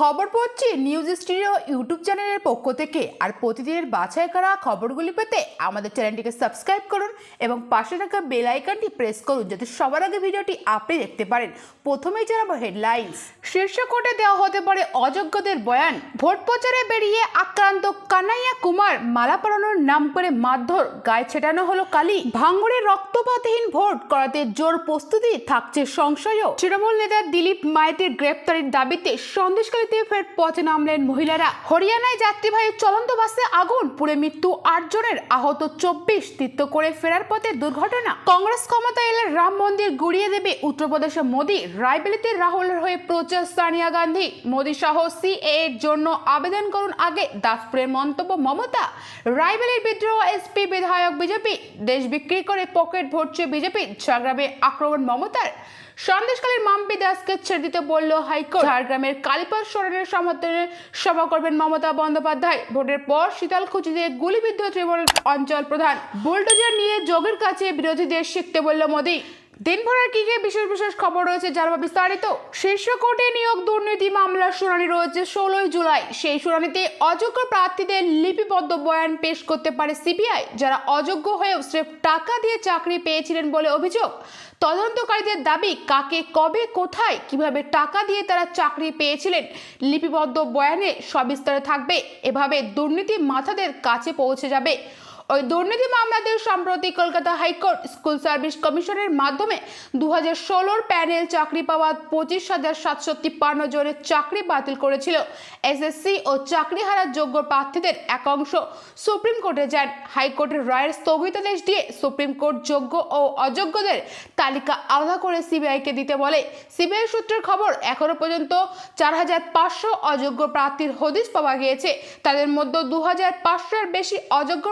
খবর পড়ছি news studio YouTube চ্যানেলের পক্ষ থেকে। আর প্রতিদিনের বাছাই করা খবরগুলি পেতে আমাদের চ্যানেলটিকে সাবস্ক্রাইব করুন এবং পাশে থাকা বেল আইকনটি প্রেস করুন যাতে সবার আগে ভিডিওটি আপনি দেখতে পারেন। প্রথমেই জানাব হেডলাইন্স। শীর্ষ কোর্টে দেওয়া হতে পারে অযোগ্যদের বয়ান। ভোট প্রচারে বেরিয়ে আক্রান্ত কানাইয়া কুমার মালা পরানোর নাম করে মারধর, গায়ে ছেটানো হলো কালি। ভাঙড়ে রক্তপাতহীন ভোট করাতে জোর প্রস্তুতি থাকছে সংশয়ও। তৃণমূল নেতা দিলীপ মাইতের গ্রেপ্তারের দাবিতে সন্দেশকালীতে ফের পথে নামলেন মহিলারা। হরিয়ানায় যাত্রীবাহী চলন্ত বাসে আগুন, পুড়ে মৃত্যু আট জনের। আহত চব্বিশ তীর্থ করে ফেরার পথে দুর্ঘটনা। কংগ্রেস ক্ষমতা এলে রাম মন্দির গুড়িয়ে দেবে উত্তরপ্রদেশে মোদী। রায়বেলিতে রাহুলের হয়ে প্রচার সানিয়া গান্ধী। মোদী সহ সিএ এর জন্য আবেদন করুন আগে, দাসপুরের মন্তব্য মমতা। রায়বেলির বিদ্রোহ এসপি, বিধায়ক, বিজেপি। দেশ বিক্রি করে পকেট ভরছে বিজেপি, ঝাড়গ্রামে আক্রমণ মমতার। সন্দেশকালীর মাম্পি দাসকে ছেড়ে দিতে বলল হাইকোর্ট। ঝাড়গ্রামের কালীপদ সরেনের সমর্থনে সভা করবেন মমতা বন্দ্যোপাধ্যায়। ভোটের পর শীতলকুচিতে গুলিবিদ্ধ তৃণমূল অঞ্চল প্রধান বুলডোজার নিয়ে যোগের কাছে বিরোধীদের শিখতে বলল মোদী। দিনভরের কি কি বিশেষ বিশেষ খবর রয়েছে জানাব বিস্তারিত? শীর্ষ কোর্টে নিয়োগ দুর্নীতি মামলার শুনানি রয়েছে ষোলোই জুলাই। সেই শুনানিতে অযোগ্য প্রার্থীদের লিপিবদ্ধ বয়ান পেশ করতে পারে সিবিআই, যারা অযোগ্য হয়েও স্রেফ টাকা দিয়ে চাকরি পেয়েছিলেন বলে অভিযোগ। তদন্তকারীদের দাবি, কাকে, কবে, কোথায়, কীভাবে টাকা দিয়ে তারা চাকরি পেয়েছিলেন, লিপিবদ্ধ বয়ানে সবিস্তারে থাকবে। এভাবে দুর্নীতি মাথাদের কাছে পৌঁছে যাবে। ওই দুর্নীতি মামলাতে সম্প্রতি কলকাতা হাইকোর্ট স্কুল সার্ভিস কমিশনের মাধ্যমে দু হাজার ষোলোর প্যানেল চাকরি পাওয়া পঁচিশ হাজার সাতশো তিপ্পান্ন জনের চাকরি বাতিল করেছিল এসএসসি ও চাকরি হারার যোগ্য প্রার্থীদের এক অংশ। সুপ্রিম কোর্টে যান। হাইকোর্টের রায়ের স্থগিতাদেশ দিয়ে সুপ্রিম কোর্ট যোগ্য ও অযোগ্যদের তালিকা আলাদা করে সিবিআইকে দিতে বলে। সিবিআই সূত্রের খবর, এখনও পর্যন্ত চার হাজার পাঁচশো অযোগ্য প্রার্থীর হদিশ পাওয়া গিয়েছে। তাদের মধ্যে দু হাজার পাঁচশোর বেশি অযোগ্য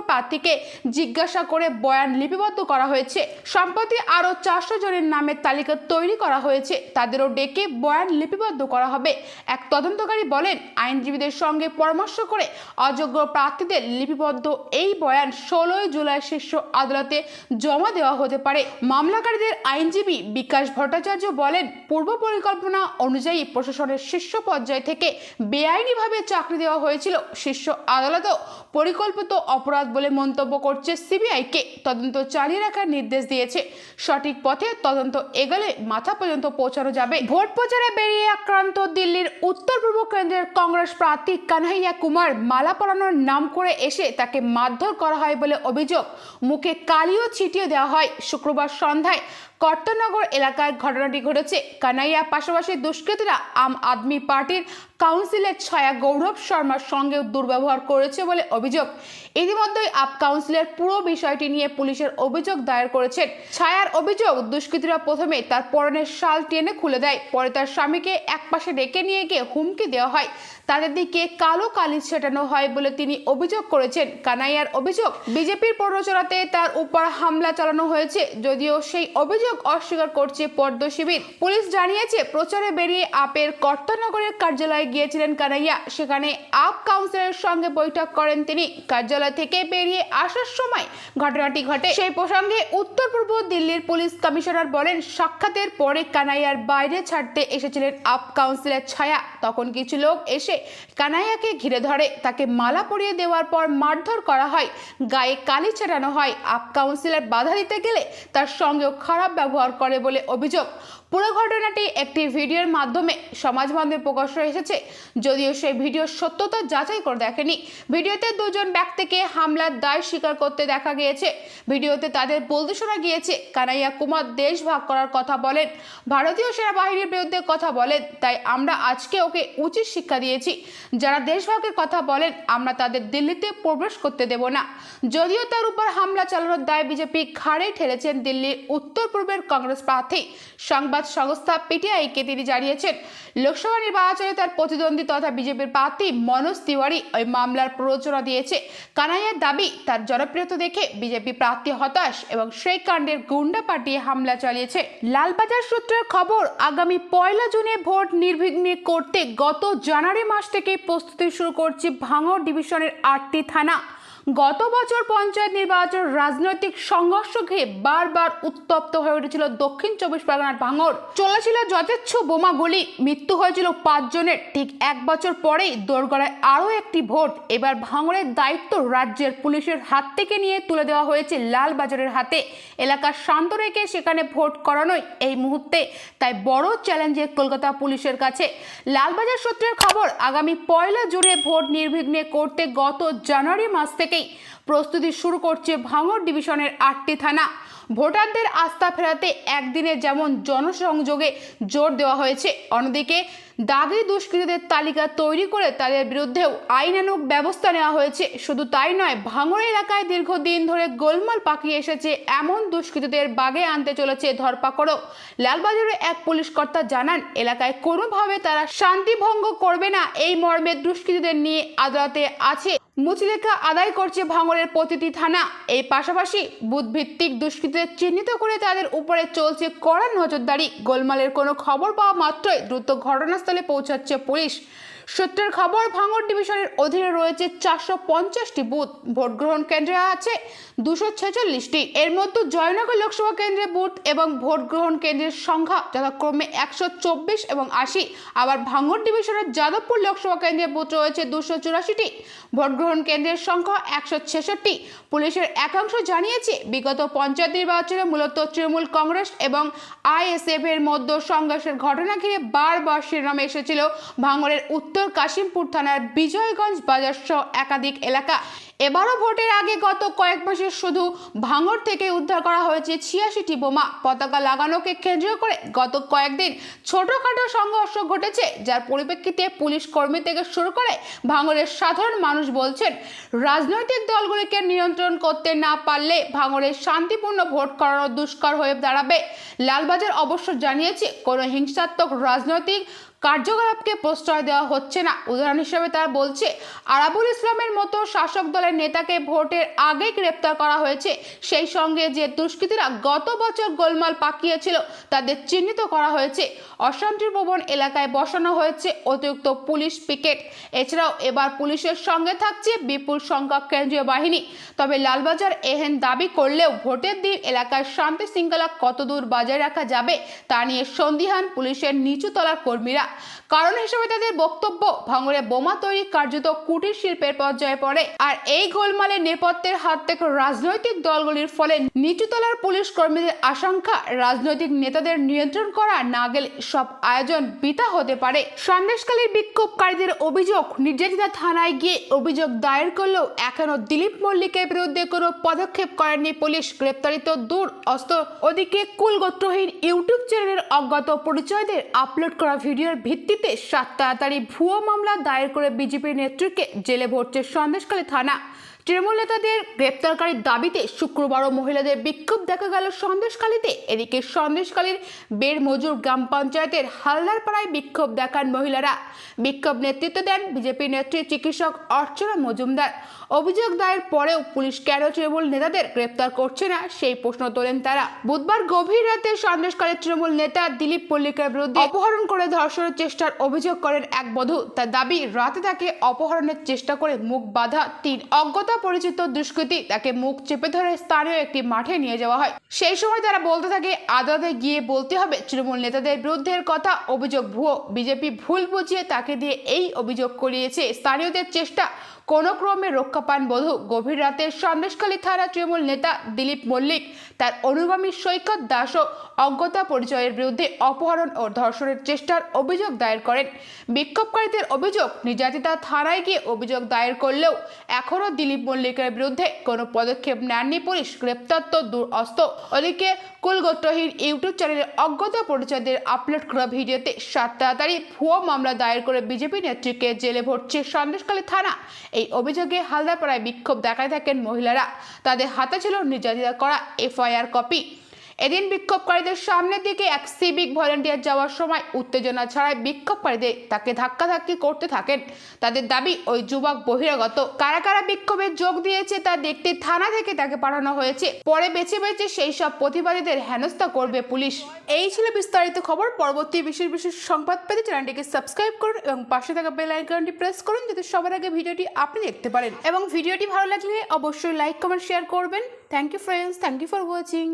প্রার্থীকে জিজ্ঞাসা করে বয়ান লিপিবদ্ধ করা হয়েছে। সম্প্রতি আরও চারশো জনের নামের তালিকা তৈরি করা হয়েছে। তাদেরও ডেকে বয়ান লিপিবদ্ধ করা হবে। এক তদন্তকারী বলেন, আইনজীবীদের সঙ্গে পরামর্শ করে অযোগ্য প্রার্থীদের লিপিবদ্ধ এই বয়ান ষোলোই জুলাই শীর্ষ আদালতে জমা দেওয়া হতে পারে। মামলাকারীদের আইনজীবী বিকাশ ভট্টাচার্য বলেন, পূর্ব পরিকল্পনা অনুযায়ী প্রশাসনের শীর্ষ পর্যায় থেকে বেআইনিভাবে চাকরি দেওয়া হয়েছিল। শীর্ষ আদালতও পরিকল্পিত অপরাধ বলে মন্তব্য করছে সিবিআইকে। তদন্ত চালিয়ে রাখার নির্দেশ দিয়েছে। সঠিক পথে তদন্ত এগোলে মাথা পর্যন্ত পৌঁছানো যাবে। ভোট প্রচারে বেরিয়ে আক্রান্ত দিল্লির উত্তর পূর্ব কেন্দ্রের কংগ্রেস প্রার্থী কানহাইয়া কুমার মালা পরানোর নাম করে এসে তাকে মারধর করা হয় বলে অভিযোগ। মুখে কালিও ছিটিয়ে দেওয়া হয়। শুক্রবার সন্ধ্যায় কর্তনগর এলাকায় ঘটনাটি ঘটেছে। কানাইয়া পাশাপাশি দুষ্কৃতীরা আম আদমি পার্টির কাউন্সিলের ছায়া গৌরব শর্মার সঙ্গে দুর্ব্যবহার করেছে বলে অভিযোগ। ইতিমধ্যেই আপ কাউন্সিলের পুরো বিষয়টি নিয়ে পুলিশের অভিযোগ দায়ের করেছেন। ছায়ার অভিযোগ, দুষ্কৃতীরা প্রথমে তার পরনের শাল টেনে খুলে দেয়, পরে তার স্বামীকে একপাশে ডেকে নিয়ে গিয়ে হুমকি দেওয়া হয়। তাদের দিকে কালো কালি ছেটানো হয় বলে তিনি অভিযোগ করেছেন। কানাইয়ার অভিযোগ, বিজেপির প্ররোচনাতে তার উপর হামলা চালানো হয়েছে, যদিও সেই অভিযোগ অস্বীকার করছে পদ্ম শিবির। পুলিশ জানিয়েছে, প্রচারে বেরিয়ে আপের কর্তানগরের কার্যালয়ে গিয়েছিলেন কানাইয়া। সেখানে আপ কাউন্সিলের সঙ্গে বৈঠক করেন তিনি। কার্যালয় থেকে বেরিয়ে আসার সময় ঘটনাটি ঘটে। সেই প্রসঙ্গে উত্তর পূর্ব দিল্লির পুলিশ কমিশনার বলেন, সাক্ষাতের পরে কানাইয়ার বাইরে ছাড়তে এসেছিলেন আপ কাউন্সিলের ছায়া। তখন কিছু লোক এসে কানাইয়াকে ঘিরে ধরে। তাকে মালা পরিয়ে দেওয়ার পর মারধর করা হয়। গায়ে কালি ছেটানো হয়। আপ কাউন্সিলর বাধা দিতে গেলে তার সঙ্গেও খারাপ ব্যবহার করে বলে অভিযোগ পুরো ঘটনাটি একটি ভিডিওর মাধ্যমে সমাজ মাধ্যমে প্রকাশ এসেছে। যদিও সেই ভিডিওর সত্যতা যাচাই করে দেখেনি। ভিডিওতে দুজন ব্যক্তিকে হামলার দায় স্বীকার করতে দেখা গিয়েছে। ভিডিওতে তাদের বলতে শোনা গিয়েছে, কানাইয়া কুমার দেশ ভাগ করার কথা বলেন, ভারতীয় সেনাবাহিনীর বিরুদ্ধে কথা বলেন, তাই আমরা আজকে ওকে উচিত শিক্ষা দিয়েছি। যারা দেশভাগের কথা বলেন, আমরা তাদের দিল্লিতে প্রবেশ করতে দেব না। যদিও তার উপর হামলা চালানোর দায় বিজেপি ঘাড়ে ঠেলেছেন দিল্লির উত্তর পূর্বের কংগ্রেস প্রার্থী। সংবাদ সংস্থা পিটিআইকে তিনি জানিয়েছেন, লোকসভা নির্বাচনে তার প্রতিদ্বন্দ্বী তথা বিজেপির প্রার্থী মনোজ তিওয়ারি ওই মামলার প্ররোচনা দিয়েছে। কানাইয়ার দাবি, তার জনপ্রিয়তা দেখে বিজেপি প্রার্থী হতাশ এবং সেই কাণ্ডের গুন্ডা পাঠিয়ে হামলা চালিয়েছে। লালবাজার সূত্রের খবর, আগামী পয়লা জুনে ভোট নির্বিঘ্নে করতে গত জানুয়ারি মাস থেকে প্রস্তুতি শুরু করছে ভাঙড় ডিভিশনের আটটি থানা। গত বছর পঞ্চায়েত নির্বাচন রাজনৈতিক সংঘর্ষ ঘিরে বারবার উত্তপ্ত হয়ে উঠেছিল দক্ষিণ চব্বিশ পরগনার ভাঙর। চলেছিল যথেচ্ছ বোমাগুলি মৃত্যু হয়েছিল পাঁচজনের। ঠিক এক বছর পরেই দোরগড়ায় আরও একটি ভোট। এবার ভাঙরের দায়িত্ব রাজ্যের পুলিশের হাত থেকে নিয়ে তুলে দেওয়া হয়েছে লালবাজারের হাতে। এলাকা শান্ত রেখে সেখানে ভোট করানোই এই মুহূর্তে। তাই বড় চ্যালেঞ্জে কলকাতা পুলিশের কাছে। লালবাজার সূত্রের খবর, আগামী পয়লা জুনে ভোট নির্বিঘ্নে করতে গত জানুয়ারি মাস থেকেই প্রস্তুতি শুরু করছে ভাঙড় ডিভিশনের আটটি থানা। ভোটারদের আস্থা ফেরাতে একদিনে যেমন জনসংযোগে জোর দেওয়া হয়েছে, অন্যদিকে দাগি দুষ্কৃতীদের তালিকা তৈরি করে তাদের বিরুদ্ধেও আইনানুগ ব্যবস্থা নেওয়া হয়েছে। শুধু তাই নয়, ভাঙড় এলাকায় দীর্ঘদিন ধরে গোলমাল পাকিয়ে এসেছে এমন দুষ্কৃতীদের বাগে আনতে চলেছে ধরপাকড়ও। লালবাজারে এক পুলিশ কর্তা জানান, এলাকায় কোনোভাবে তারা শান্তি ভঙ্গ করবে না, এই মর্মে দুষ্কৃতীদের নিয়ে আদালতে আছে মুচলেখা আদায় করছে ভাঙড়ের প্রতিটি থানা। এই পাশাপাশি বুধভিত্তিক দুষ্কৃতীদের চিহ্নিত করে তাদের উপরে চলছে কড়া নজরদারি। গোলমালের কোনো খবর পাওয়া মাত্রই দ্রুত ঘটনাস্থলে পৌঁছাচ্ছে পুলিশ। সূত্রের খবর ভাঙর ডিভিশনের অধীনে রয়েছে চারশো পঞ্চাশটি বুথ। ভোট গ্রহণ কেন্দ্রে আছে দুশো ছেচল্লিশটি। এর মধ্যে জয়নগর লোকসভা কেন্দ্রে বুথ এবং ভোট গ্রহণ কেন্দ্রের সংখ্যা যথাক্রমে একশো চব্বিশ এবং আশি। আবার ভাঙড় ডিভিশনের যাদবপুর লোকসভা কেন্দ্রে বুথ রয়েছে দুশো চুরাশিটি। ভোট গ্রহণ কেন্দ্রের সংখ্যা একশো ছেষট্টি। পুলিশের একাংশ জানিয়েছে, বিগত পঞ্চায়েত নির্বাচনে মূলত তৃণমূল কংগ্রেস এবং আইএসএফ এর মধ্যে সংঘর্ষের ঘটনা ঘিরে বারবার শিরোনামে এসেছিল ভাঙরের উত্তর কাশিমপুর থানার বিজয়গঞ্জ বাজার সহ একাধিক এলাকা। এবারও ভোটের আগে গত কয়েক মাসে শুধু ভাঙর থেকে উদ্ধার করা হয়েছে ছিয়াশিটি বোমা। পতাকা লাগানোকে কেন্দ্র করে গত কয়েকদিন ছোটখাটো সংঘর্ষ ঘটেছে, যার পরিপ্রেক্ষিতে পুলিশ কর্মী থেকে শুরু করে ভাঙরের সাধারণ মানুষ বলছেন, রাজনৈতিক দলগুলিকে নিয়ন্ত্রণ করতে না পারলে ভাঙরের শান্তিপূর্ণ ভোট করানো দুষ্কর হয়ে দাঁড়াবে। লালবাজার অবশ্য জানিয়েছে, কোনো হিংসাত্মক রাজনৈতিক কার্যকলাপকে প্রশ্রয় দেওয়া হচ্ছে না। উদাহরণ হিসেবে তারা বলছে, আরাবুল ইসলামের মতো শাসক দলের নেতাকে ভোটের আগে গ্রেপ্তার করা হয়েছে। সেই সঙ্গে যে দুষ্কৃতীরা গত বছর গোলমাল পাকিয়েছিল, তাদের চিহ্নিত করা হয়েছে। অশান্তির ভবন এলাকায় বসানো হয়েছে অতিরিক্ত পুলিশ পিকেট। এছাড়াও এবার পুলিশের সঙ্গে থাকছে বিপুল সংখ্যক কেন্দ্রীয় বাহিনী। তবে লালবাজার এহেন দাবি করলেও ভোটের দিন এলাকায় শান্তি শৃঙ্খলা কতদূর বজায় রাখা যাবে, তা নিয়ে সন্দিহান পুলিশের নিচুতলার কর্মীরা কারণ হিসেবে তাদের বক্তব্য, ভাঙড়ে বোমা তৈরি কার্যত কুটির শিল্পের পর্যায়ে পড়ে। আর এই গোলমালের নেপথ্যের হাত থেকে রাজনৈতিক দলগুলির ফলে নিচুতলার পুলিশ কর্মীদের আশঙ্কা, রাজনৈতিক নেতাদের নিয়ন্ত্রণ করা না গেলে সব আয়োজন বৃথা হতে পারে। সন্দেশকালীর বিক্ষোভকারীদের অভিযোগ, নির্যাতিতা থানায় গিয়ে অভিযোগ দায়ের করলেও এখনও দিলীপ মল্লিকের বিরুদ্ধে কোনো পদক্ষেপ করেনি পুলিশ। গ্রেপ্তারিত দূর, অস্ত্র ওদিকে কুলগোত্রহীন ইউটিউব চ্যানেলের অজ্ঞাত পরিচয়দের আপলোড করা ভিডিওর ভিত্তিতে সাত তাড়াতাড়ি ভুয়ো মামলা দায়ের করে বিজেপির নেতৃত্বে জেলে ভরছে সন্দেশকালী থানা। তৃণমূল নেতাদের গ্রেপ্তারকারীর দাবিতে শুক্রবারও মহিলাদের বিক্ষোভ দেখা গেল সন্দেশখালীতে। এদিকে সন্দেশখালীর বের মজুর গ্রাম পঞ্চায়েতের হালদারপাড়ায় বিক্ষোভ দেখান মহিলারা। বিক্ষোভ নেতৃত্ব দেন বিজেপি নেত্রী চিকিৎসক অর্চনা মজুমদার। অভিযোগ দায়ের পরেও পুলিশ কেন তৃণমূল নেতাদের গ্রেপ্তার করছে না, সেই প্রশ্ন তোলেন তারা। বুধবার গভীর রাতে সন্দেশকারী তৃণমূল নেতা দিলীপ পল্লিকের বিরুদ্ধে অপহরণ করে ধর্ষণের চেষ্টার অভিযোগ করেন এক বধূ। তার দাবি, রাতে তাকে অপহরণের চেষ্টা করে মুখ বাধা তিন অজ্ঞতা পরিচিত দুষ্কৃতী তাকে মুখ চেপে ধরে স্থানীয় একটি মাঠে নিয়ে যাওয়া হয়। সেই সময় তারা বলতে থাকে, আদালতে গিয়ে বলতে হবে, তৃণমূল নেতাদের বিরুদ্ধের কথা, অভিযোগ ভুয়ো। বিজেপি ভুল বুঝিয়ে তাকে দিয়ে এই অভিযোগ করিয়েছে। স্থানীয়দের চেষ্টা কোনো ক্রমে রক্ষা পান বধূ। গভীর রাতে সন্দেশখালী থানা তৃণমূল নেতা দিলীপ মল্লিক, তার অনুগামী সৈকত দাসও অজ্ঞতা পরিচয়ের বিরুদ্ধে অপহরণ ও ধর্ষণের চেষ্টার অভিযোগ দায়ের করেন। বিক্ষোভকারীদের অভিযোগ, নির্যাতিতা থানায় গিয়ে অভিযোগ দায়ের করলেও এখনও দিলীপ মল্লিকের বিরুদ্ধে কোনো পদক্ষেপ নেননি পুলিশ। গ্রেপ্তার তো দূর অস্ত ওদিকে কুলগোত্রহীন ইউটিউব চ্যানেলে অজ্ঞাত পরিচয়দের আপলোড করা ভিডিওতে সাত তাড়াতাড়ি ভুয়ো মামলা দায়ের করে বিজেপি নেত্রীকে জেলে ভরছে সন্দেশকালী থানা। এই অভিযোগে হালদাপাড়ায় বিক্ষোভ দেখায় থাকেন মহিলারা। তাদের হাতে ছিল নির্যাতিতা করা এফআইআর কপি। এদিন বিক্ষোভকারীদের সামনের দিকে এক সিভিক ভলেন্টিয়ার যাওয়ার সময় উত্তেজনা ছাড়াই বিক্ষোভকারীদের তাকে ধাক্কাধাক্কি করতে থাকেন। তাদের দাবি, ওই যুবক বহিরাগত। কারা কারা বিক্ষোভে যোগ দিয়েছে তা দেখতে থানা থেকে তাকে পাঠানো হয়েছে। পরে বেছে বেছে সেই সব প্রতিবাদীদের হেনস্থা করবে পুলিশ। এই ছিল বিস্তারিত খবর। পরবর্তী বিশেষ বিশেষ সংবাদ পেতে চ্যানেলটিকে সাবস্ক্রাইব করুন এবং পাশে থাকা বেল আইকনটি প্রেস করুন যাতে সবার আগে ভিডিওটি আপনি দেখতে পারেন। এবং ভিডিওটি ভালো লাগলে অবশ্যই লাইক, কমেন্ট, শেয়ার করবেন। Thank you friends thank you for watching